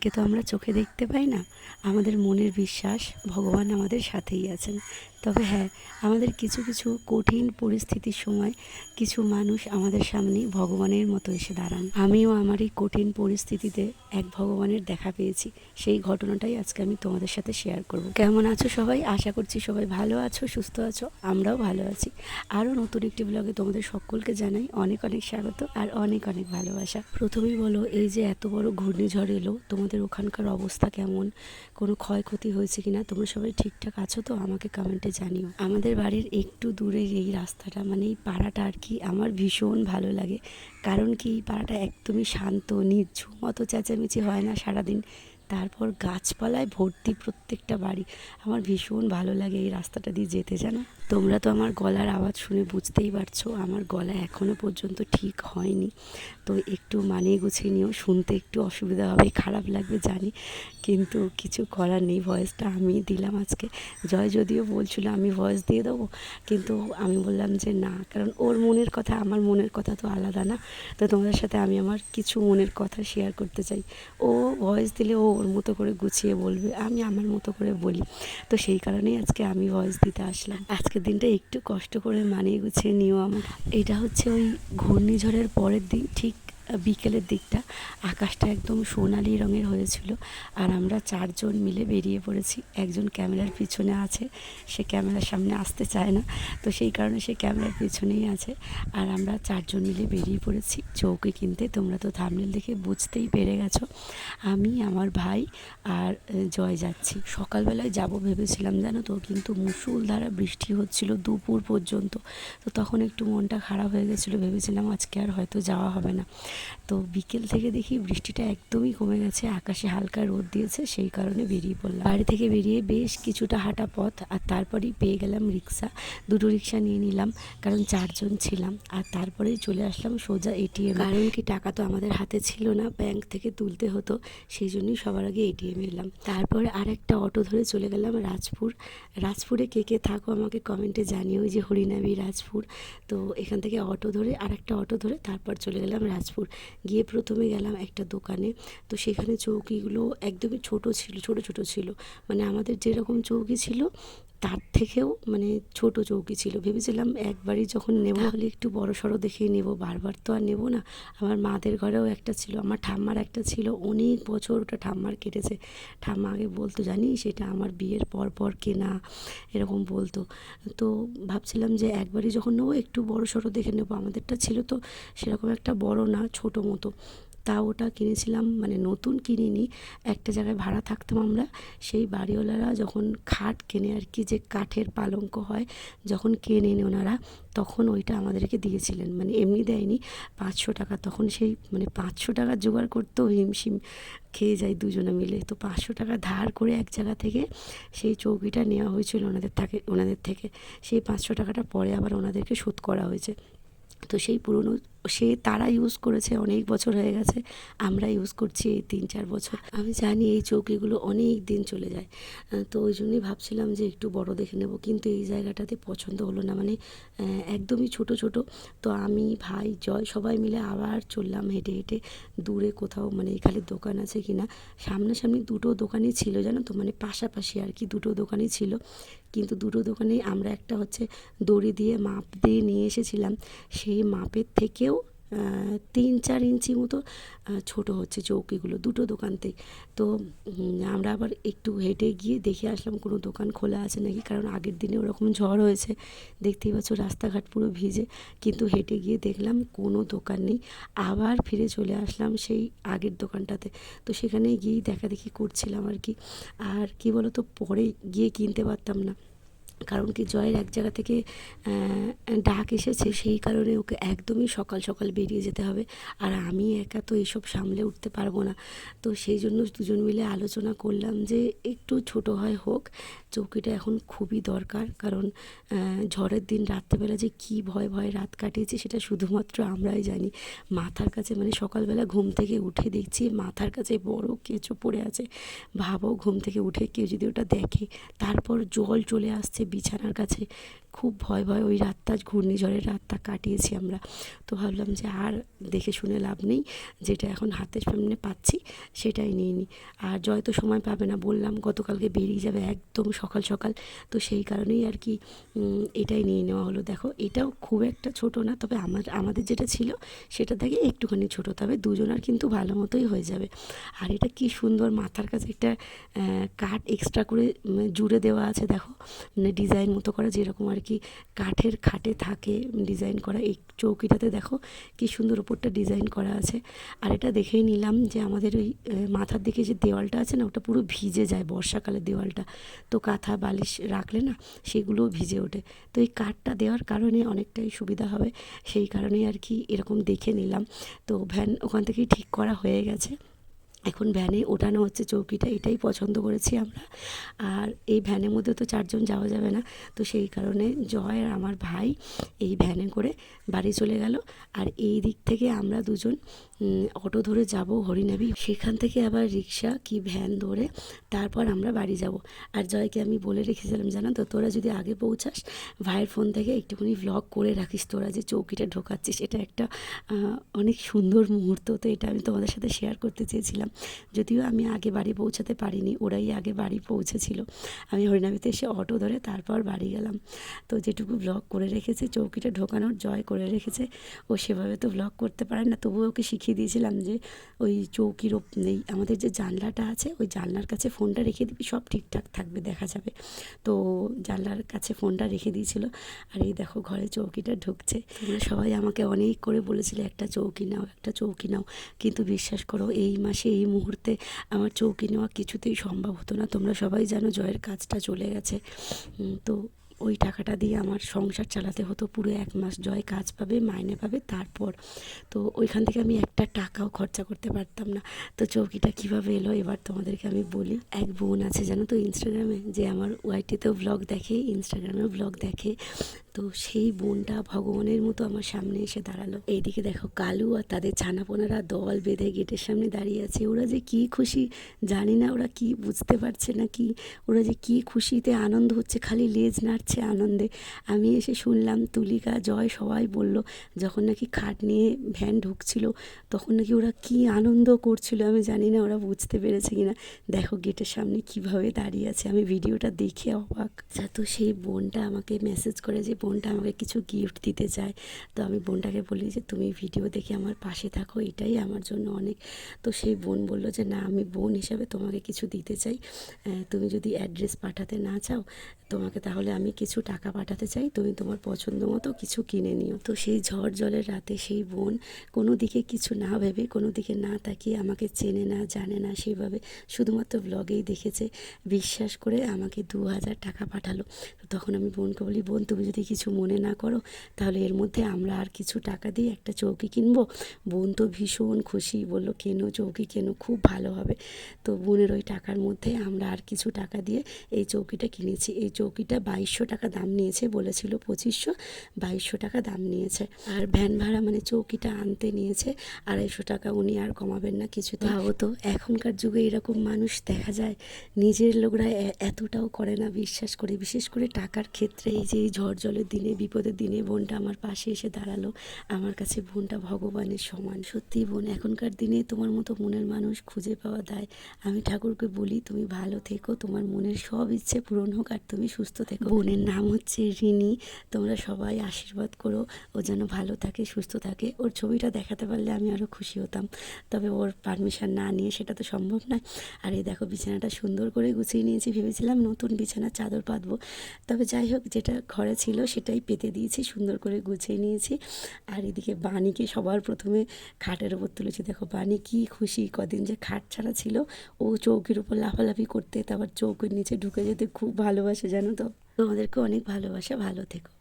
ভগবানকে তো আমরা চোখে দেখতে পাই না। আমাদের মনের বিশ্বাস ভগবান আমাদের সাথেই আছেন। তবে হ্যাঁ আমাদের কিছু কিছু কঠিন পরিস্থিতির সময় কিছু মানুষ আমাদের সামনে ভগবানের মতো এসে দাঁড়ান। আমিও আমার এই কঠিন পরিস্থিতিতে এক ভগবানের দেখা পেয়েছি। সেই ঘটনাটাই আজকে আমি তোমাদের সাথে শেয়ার করব। কেমন আছো সবাই? আশা করছি সবাই ভালো আছো, সুস্থ আছো, আমরাও ভালো আছি। আরও নতুন একটি ব্লগে তোমাদের সকলকে জানাই অনেক অনেক স্বাগত আর অনেক অনেক ভালোবাসা। প্রথমেই বলো, এই যে এত বড় ঘূর্ণিঝড় এলো, তোমাদের ওখানকার অবস্থা কেমন? কোনো ক্ষয়ক্ষতি হয়েছে কিনা? তোমরা সবাই ঠিকঠাক আছো তো? আমাকে কমেন্টে জানিও। আমাদের বাড়ির একটু দূরে এই রাস্তাটা মানে এই পাড়াটা আর কি আমার ভীষণ ভালো লাগে। কারণ কি এই পাড়াটা একদমই শান্ত নির্ঝুম অত চেঁচামেচি হয় না সারাদিন। তারপর গাছপালায় ভর্তি প্রত্যেকটা বাড়ি। আমার ভীষণ ভালো লাগে এই রাস্তাটা দিয়ে যেতে, জানো? তোমরা তো আমার গলার আওয়াজ শুনে বুঝতেই পারছ, আমার গলা এখনও পর্যন্ত ঠিক হয়নি। তো একটু মানিয়ে গুছিয়ে নিও, শুনতে একটু অসুবিধা হবে, খারাপ লাগবে, জানি। কিন্তু কিছু করার নেই, ভয়েসটা আমি দিলাম আজকে। জয় যদিও বলছিল আমি ভয়েস দিয়ে দেবো, কিন্তু আমি বললাম যে না, কারণ ওর মনের কথা, আমার মনের কথা তো আলাদা না। তো তোমাদের সাথে আমি আমার কিছু মনের কথা শেয়ার করতে চাই। ও ভয়েস দিলে ও ওর মতো করে গুছিয়ে বলবে, আমি আমার মতো করে বলি। তো সেই কারণেই আজকে আমি ভয়েস দিতে আসলাম। আজকের দিনটা একটু কষ্ট করে মানিয়ে গুছিয়ে নিও আমার এটা হচ্ছে ওই ঘূর্ণিঝড়ের পরের দিন, ঠিক বিকেলের দিকটা, আকাশটা একদম সোনালি রঙের হয়েছিল আর আমরা চারজন মিলে বেরিয়ে পড়েছি। একজন ক্যামেরার পিছনে আছে, সে ক্যামেরার সামনে আসতে চায় না। তো সেই কারণে সে ক্যামেরার পিছনেই আছে আর আমরা চারজন মিলে বেরিয়ে পড়েছি। চৌকি কিনতে, তোমরা তো থামনেল দেখে বুঝতেই পেরে গেছো। আমি, আমার ভাই আর জয় যাচ্ছি। সকালবেলায় যাব ভেবেছিলাম, জানো তো, কিন্তু মুসুলধারা বৃষ্টি হচ্ছিল দুপুর পর্যন্ত। তো তখন একটু মনটা খারাপ হয়ে গেছিল, ভেবেছিলাম আজকে আর হয়তো যাওয়া হবে না। তো বিকেল থেকে দেখি বৃষ্টিটা একদমই কমে গেছে, আকাশে হালকা রোদ দিয়েছে, সেই কারণে বেরিয়ে পড়লাম। বাড়ি থেকে বেরিয়ে বেশ কিছুটা হাঁটা পথ, আর তারপরেই পেয়ে গেলাম রিক্সা। দুটো রিক্সা নিয়ে নিলাম, কারণ চারজন ছিলাম, আর তারপরেই চলে আসলাম সোজা এটিএম কারণ কি, টাকা তো আমাদের হাতে ছিল না, ব্যাংক থেকে তুলতে হতো, সেই জন্যই সবার আগে এটিএম এলাম। তারপরে আর একটা অটো ধরে চলে গেলাম রাজপুর। রাজপুরে কে কে থাকো আমাকে কমেন্টে জানিও যে হরিনাবি রাজপুর। তো এখান থেকে অটো ধরে আর একটা অটো ধরে তারপর চলে গেলাম রাজপুর। গিয়ে প্রথমে গেলাম একটা দোকানে। তো সেখানে চৌকিগুলো একদমই ছোট ছিল, ছোট ছোট ছিল। মানে আমাদের যেরকম চৌকি ছিল তার থেকেও মানে ছোট চৌকি ছিল। ভেবেছিলাম একবারই যখন নেব হলে একটু বড় সড়ো দেখেই নেব। বারবার তো আর নেব না। আমার মাদের ঘরেও একটা ছিল আমার ঠাম্মার একটা ছিল। অনেক বছর ওটা ঠাম্মার কেটেছে। ঠাম্মা আগে বলতো জানিস সেটা আমার বিয়ের পর পর কেনা। এরকম বলতো। তো ভাবছিলাম যে একবারই যখন নেব একটু বড় সড়ো দেখে নেব। আমাদেরটা ছিল তো সেরকম একটা বড় না ছোট মতো। তা ওটা কিনেছিলাম মানে নতুন কিনিনি। একটা জায়গায় ভাড়া থাকতাম আমরা, সেই বাড়িওয়ালারা যখন খাট কেনে আর কি, যে কাঠের পালঙ্ক হয়, যখন কেনেন ওনারা, তখন ওইটা আমাদেরকে দিয়েছিলেন। মানে এমনি দেয়নি, পাঁচশো টাকা। তখন সেই মানে পাঁচশো টাকা জোগাড় করতেও হিমশিম খেয়ে যায় দুজনে মিলে। তো পাঁচশো টাকা ধার করে এক জায়গা থেকে সেই চৌকিটা নেওয়া হয়েছিল ওনাদের থাকে, ওনাদের থেকে। সেই পাঁচশো টাকাটা পরে আবার ওনাদেরকে শোধ করা হয়েছে। তো সেই পুরনো সে তারা ইউজ করেছে, অনেক বছর হয়ে গেছে, আমরা ইউজ করছি এই তিন চার বছর। আমি জানি এই চৌকিগুলো অনেক দিন চলে যায়। তো ওই জন্যই ভাবছিলাম যে একটু বড় দেখে নেব, কিন্তু এই জায়গাটাতে পছন্দ হলো না। মানে একদমই ছোট ছোট। তো আমি, ভাই, জয় সবাই মিলে আবার চললাম হেঁটে হেঁটে দূরে কোথাও মানে এখানে দোকান আছে কিনা। সামনাসামনি দুটো দোকানই ছিল, জানো তো? মানে পাশাপাশি আর কি দুটো দোকানই ছিল। কিন্তু দুটো দোকানেই আমরা একটা হচ্ছে দড়ি দিয়ে মাপ দিয়ে নিয়ে এসেছিলাম। সেই মাপের থেকেও তিন চার ইঞ্চি মতো ছোটো হচ্ছে চৌকিগুলো দুটো দোকানতেই তো আমরা আবার একটু হেঁটে গিয়ে দেখে আসলাম কোনো দোকান খোলা আছে নাকি, কারণ আগের দিনে ওরকম ঝড় হয়েছে। দেখতেই পাচ্ছ রাস্তাঘাট পুরো ভিজে। কিন্তু হেঁটে গিয়ে দেখলাম কোনো দোকান নেই। আবার ফিরে চলে আসলাম সেই আগের দোকানটাতে। তো সেখানে গিয়েই দেখাদেখি করছিলাম আর কি। আর কি বলো তো পরে গিয়ে কিনতে পারতাম না। কারণ কি জয়ের এক জায়গা থেকে ডাক এসেছে, সেই কারণে ওকে একদমই সকাল সকাল বেরিয়ে যেতে হবে। আর আমি একা তো এসব সামলে উঠতে পারব না। তো সেই জন্য দুজন মিলে আলোচনা করলাম যে একটু ছোট হয় হোক, চৌকিটা এখন খুবই দরকার। কারণ ঝড়ের দিন রাত্রেবেলা যে কী ভয় ভয়ে রাত কাটিয়েছি, সেটা শুধুমাত্র আমরাই জানি। মাথার কাছে মানে সকালবেলা ঘুম থেকে উঠে দেখছি, মাথার কাছে বড় কেঁচো পড়ে আছে। ভাবো ঘুম থেকে উঠে কেউ যদি ওটা দেখে, তারপর জল চলে আসছে বিছানার কাছে খুব ভয় ভয় ওই রাতটা, ঘূর্ণিঝড়ের রাতটা কাটিয়েছি আমরা। তো ভাবলাম যে আর দেখে শুনে লাভ নেই, যেটা এখন হাতের সামনে পাচ্ছি সেটাই নিয়ে নিই। আর জয় তো সময় পাবে না, বললাম গতকালকে বেরিয়ে যাবে একদম সকাল সকাল। তো সেই কারণেই আর কি এটাই নিয়ে নেওয়া হলো। দেখো, এটাও খুব একটা ছোট না, তবে আমার, আমাদের যেটা ছিল সেটা থেকে একটুখানি ছোট, তবে দুজনার কিন্তু ভালো মতোই হয়ে যাবে। আর এটা কি সুন্দর মাথার কাছে একটা কাঠ এক্সট্রা করে জুড়ে দেওয়া আছে, দেখো। মানে ডিজাইন মতো করা যেরকম আর কি কাঠের খাটে থাকে, ডিজাইন করা। এই চৌকিটাতে দেখো কি সুন্দর ওপরটা ডিজাইন করা আছে। আর এটা দেখেই নিলাম যে আমাদের ওই মাথার দিকে যে দেওয়ালটা আছে না, ওটা পুরো ভিজে যায় বর্ষাকালের দেওয়ালটা। তো কাঁথা বালিশ রাখলে না সেগুলোও ভিজে ওঠে। তো এই কাঠটা দেওয়ার কারণে অনেকটাই সুবিধা হবে। সেই কারণেই আর কি এরকম দেখে নিলাম। তো ভ্যান ওখান থেকেই ঠিক করা হয়ে গেছে। এখন ভ্যানে ওঠানো হচ্ছে, চৌকিটা এটাই পছন্দ করেছি আমরা। আর এই ভ্যানের মধ্যে তো চারজন যাওয়া যাবে না, তো সেই কারণে জয় আর আমার ভাই এই ভ্যানে করে বাড়ি চলে গেল। আর এই দিক থেকে আমরা দুজন অটো ধরে যাব হরিনাবি সেখান থেকে আবার রিক্সা, কি ভ্যান ধরে তারপর আমরা বাড়ি যাব। আর জয়কে আমি বলে রেখেছিলাম, জানো তো, তোরা যদি আগে পৌঁছাস, ভাইয়ের ফোন থেকে একটুখানি ভ্লগ করে রাখিস তোরা যে চৌকিটা ঢোকাচ্ছিস। এটা একটা অনেক সুন্দর মুহূর্ত। তো এটা আমি তোমাদের সাথে শেয়ার করতে চেয়েছিলাম। যদিও আমি আগে বাড়ি পৌঁছাতে পারিনি, ওরাই আগে বাড়ি পৌঁছেছিল। আমি হরিনাবিতে এসে অটো ধরে তারপর বাড়ি গেলাম। তো যেটুকু ব্লগ করে রেখেছে, চৌকিটা ঢোকানোর জয় করে রেখেছে। ও সেভাবে তো ব্লগ করতে পারে না, তবুও ওকে শিখিয়ে দিয়েছিলাম যে ওই চৌকির এই আমাদের যে জানলাটা আছে, ওই জানলার কাছে ফোনটা রেখে দিবি, সব ঠিকঠাক থাকবে, দেখা যাবে। তো জানলার কাছে ফোনটা রেখে দিয়েছিল। আর এই দেখো ঘরে চৌকিটা ঢুকছে। সবাই আমাকে অনেক করে বলেছিলে, একটা চৌকি নাও, একটা চৌকি নাও। কিন্তু বিশ্বাস করো, এই মাসে, এই মুহূর্তে আমার চৌকি নেওয়া কিছুতেই সম্ভব হতো না। তোমরা সবাই জানো জয়ের কাজটা চলে গেছে। তো ওই টাকাটা দিয়ে আমার সংসার চালাতে হতো, পুরো এক মাস জয় কাজ পাবে, মাইনে পাবে, তারপর তো ওইখান থেকে আমি একটা টাকাও খরচা করতে পারতাম না। তো চৌকিটা কীভাবে এলো এবার তোমাদেরকে আমি বলি। এক বোন আছে জানো তো ইনস্টাগ্রামে যে আমার ওয়াইটিতেও ব্লগ দেখে ইনস্টাগ্রামেও ব্লগ দেখে। তো সেই বোনটা ভগবানের মতো আমার সামনে এসে দাঁড়াল। এইদিকে দেখো কালু আর তাদের ছানাপোনারা দল বেঁধে গেটের সামনে দাঁড়িয়ে আছে। ওরা যে কি খুশি জানি না, ওরা কি বুঝতে পারছে না কি, ওরা যে কি খুশিতে আনন্দ হচ্ছে, খালি লেজ নাড়ছে আনন্দে। আমি এসে শুনলাম তুলিকা জয় সবাই বলল, যখন নাকি খাট নিয়ে ভ্যান ঢুকছিল, তখন নাকি ওরা কি আনন্দ করছিল আমি জানি না, ওরা বুঝতে পেরেছে কিনা। দেখো গেটের সামনে কীভাবে দাঁড়িয়ে আছে, আমি ভিডিওটা দেখে অবাক। আচ্ছা তো সেই বোনটা আমাকে মেসেজ করে যে বোনটা আমাকে কিছু গিফট দিতে চায়। তো আমি বোনটাকে বলি যে, তুমি ভিডিও দেখে আমার পাশে থাকো, এটাই আমার জন্য অনেক। তো সেই বোন বলল যে, না, আমি বোন হিসাবে তোমাকে কিছু দিতে চাই। তুমি যদি অ্যাড্রেস পাঠাতে না চাও, তোমাকে তাহলে আমি কিছু টাকা পাঠাতে চাই। তুমি তোমার পছন্দ মতো কিছু কিনে নিও। তো সেই ঝড় জলের রাতে সেই বোন কোনো দিকে কিছু না ভেবে, কোনো দিকে না তাকিয়ে আমাকে চেনে না, জানে না, সেইভাবে শুধুমাত্র ব্লগেই দেখেছে। বিশ্বাস করে আমাকে দু হাজার টাকা পাঠালো। তখন আমি বোনকে বলি, বোন, তুমি যদি কিছু মনে না করো, তাহলে এর মধ্যে আমরা আর কিছু টাকা দিয়ে একটা চৌকি কিনবো। বোন তো ভীষণ খুশি, বলল, কেনো চৌকি, কেনো, খুব ভালো হবে। তো বোনের ওই টাকার মধ্যে আমরা আর কিছু টাকা দিয়ে এই চৌকিটা কিনেছি। এই চৌকিটা বাইশশো টাকা দাম নিয়েছে, বলেছিল পঁচিশশো, বাইশশো টাকা দাম নিয়েছে। আর ভ্যান ভাড়া মানে চৌকিটা আনতে নিয়েছে, আড়াইশো টাকা, উনি আর কমাবেন না কিছু ভাবো তো এখনকার যুগে এরকম মানুষ দেখা যায়, নিজের লোকরা এতটাও করে না, বিশ্বাস করে। বিশেষ করে টাকার ক্ষেত্রে এই যে এই ঝড় জলের দিনে, বিপদের দিনে বোনটা আমার পাশে এসে দাঁড়াল। আমার কাছে বোনটা ভগবানের সমান। সত্যি বোন, এখনকার দিনে তোমার মতো মনের মানুষ খুঁজে পাওয়া দায়। আমি ঠাকুরকে বলি, তুমি ভালো থেকো, তোমার মনের সব ইচ্ছে পূরণ হোক আর তুমি সুস্থ থেকো। বোনের নাম হচ্ছে রিনি। তোমরা সবাই আশীর্বাদ করো, ও যেন ভালো থাকে, সুস্থ থাকে। ওর ছবিটা দেখাতে পারলে আমি আরও খুশি হতাম। তবে ওর পারমিশন না নিয়ে সেটা তো সম্ভব নয়। আর এই দেখো, বিছানাটা সুন্দর করে গুছিয়ে নিয়েছি। ভেবেছিলাম নতুন বিছানার চাদর পাতবো। তবে যাই হোক, যেটা ঘরে ছিল সেটাই পেতে দিয়েছি, সুন্দর করে গুছিয়ে নিয়েছি। আর এদিকে বাণীকে সবার প্রথমে খাটের ওপর তুলেছি। দেখো, বাণী কি খুশি, কদিন যে খাট ছাড়া ছিল। ও চৌকির উপর লাফালাফি করতে, তারপর চৌকির নিচে ঢুকে যেতে খুব ভালোবাসে, জানো তো? তোমাদেরকে অনেক ভালোবাসা, ভালো থেকো।